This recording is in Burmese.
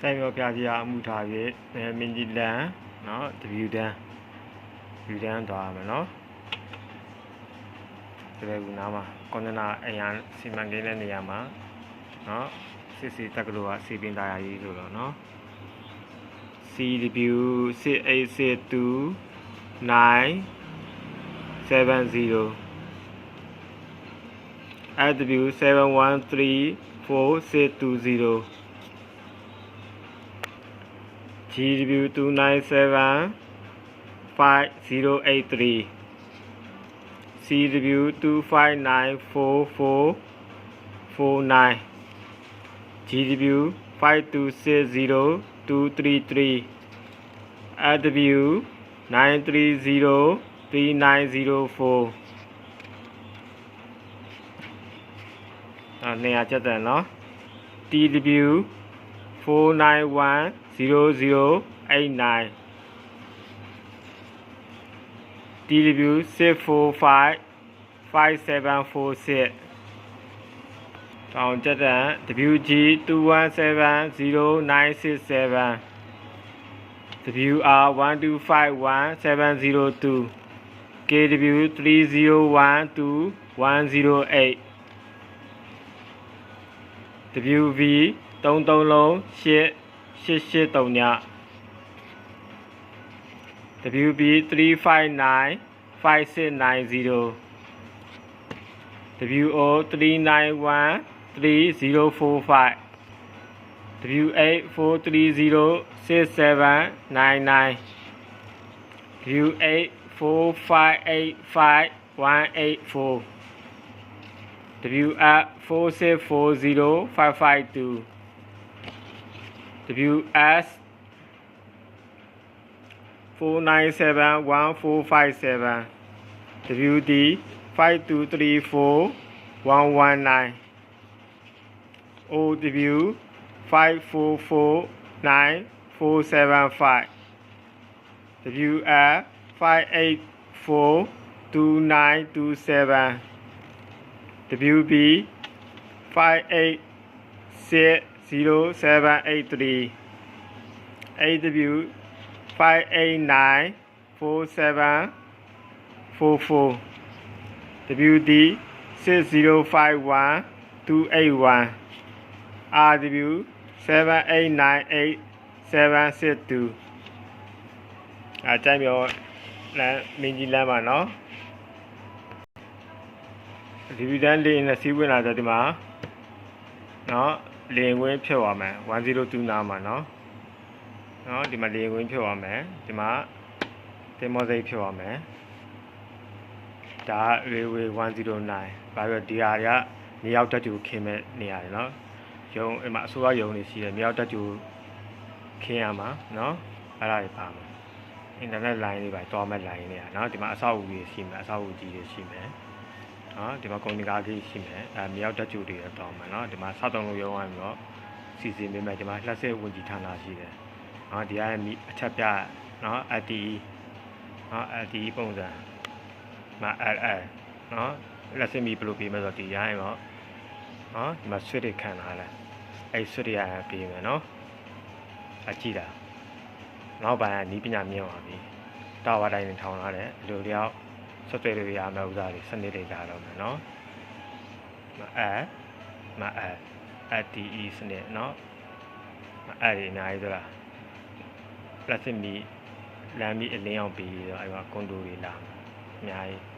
စိုက်ပြောဖျားစီအားအမှုထားပြီးမင်းကြီးလန်နော်တဗျူတန်းယူတန်းသွားမယ်နော်ဒီလိုကနားမှာကွန်တနာအရာစီမံကိန်းတဲ့နေရာမှာနော်စစ်စစ်တက်ကလို့ကစီပင်သားရကြီးဆိုတော့နော် CW 6862 970 AW713462 CW2975083, CW2594449, GW5260233, AW9303904 à, này là chất nó. TW 491 0089 DW 645 5746 တောင်တက်တန် WG 217097 WR 1251702 KW 3012108 WV 33လုံး8 883ည WB 359 5690 WO 391 3045 W8 430 6799 W8 4585 184 WF 4640 552 the view as 4971457. The view D 5234119. OW 5449475. The view F 5842927. The view B 586 0783 AW 589 4744 WD 6051 281 RW 7898 762အဲကြိုက်ပြောလမ်းမင်းကြီးလမ်းပါနော်ဒီဗီဒန်လေးနဲ့စီးဝင်လာတဲ့ဒီမှာနော် လင်ကွင်းဖြတ်သွားမယ်102နားမှာနော်နော်ဒီမှာလင်ကွင်းဖြတ်သွားမယ်ဒီမှာတင်မောစိတ်ဖြတ်သွားမယ်ဒါ railway 109ဘာပြောဒီဟာကမြေရောက်တက်တူခင်းမဲ့နေရာတွေနော်ရုံအဲ့မှာအစိုးရရုံတွေရှိတယ်မြေရောက်တက်တူခင်းရမှာနော်အဲ့ဒါတွေပါမယ်အင်တာနက်လိုင်းတွေပါတွားမဲ့လိုင်းတွေอ่ะเนาะဒီမှာအဆောက်အဦတွေရှိမယ်အဆောက်အဦကြီးတွေရှိမယ် နော်ဒီမှာကုန်ဒီကာကြီးရှိမယ်အဲမြောက်တက်ကျူတွေတောင်းမယ်နော်ဒီမှာစတုံးလို့ရောင်းရပြီးတော့စီစဉ်ပေးမယ်ဒီမှာလှက်ဆက်ဝင်ကြီးဌာနရှိတယ်နော်ဒီကရဲ့အချက်ပြနော်အတီနော်အတီပုံစံမအဲအဲနော်လက်စင်မီဘယ်လိုပေးမလဲဆိုတော့ဒီရိုင်းတော့နော်ဒီမှာဆွတ်တွေခံထားလဲအဲ့ဆွတ်တွေရပေးမယ်နော်အကြည့်တာနောက်ပိုင်းကနီးပညာမြင်ပါပြီတာဝါတိုင်းထောင်ထားတယ်ဒီလိုလျောက် ဆွဆွဲလို့ရမယ့်ဥစားတွေစနစ်တွေလာတော့မယ်နော်မအပ်မအပ် ATE စနစ်နော်မအပ်ရအများကြီးသလား plastic မီလမ်းမီအလင်းအောင်ပြီးတော့အဲ့မှာကွန်တိုတွေလာအများကြီး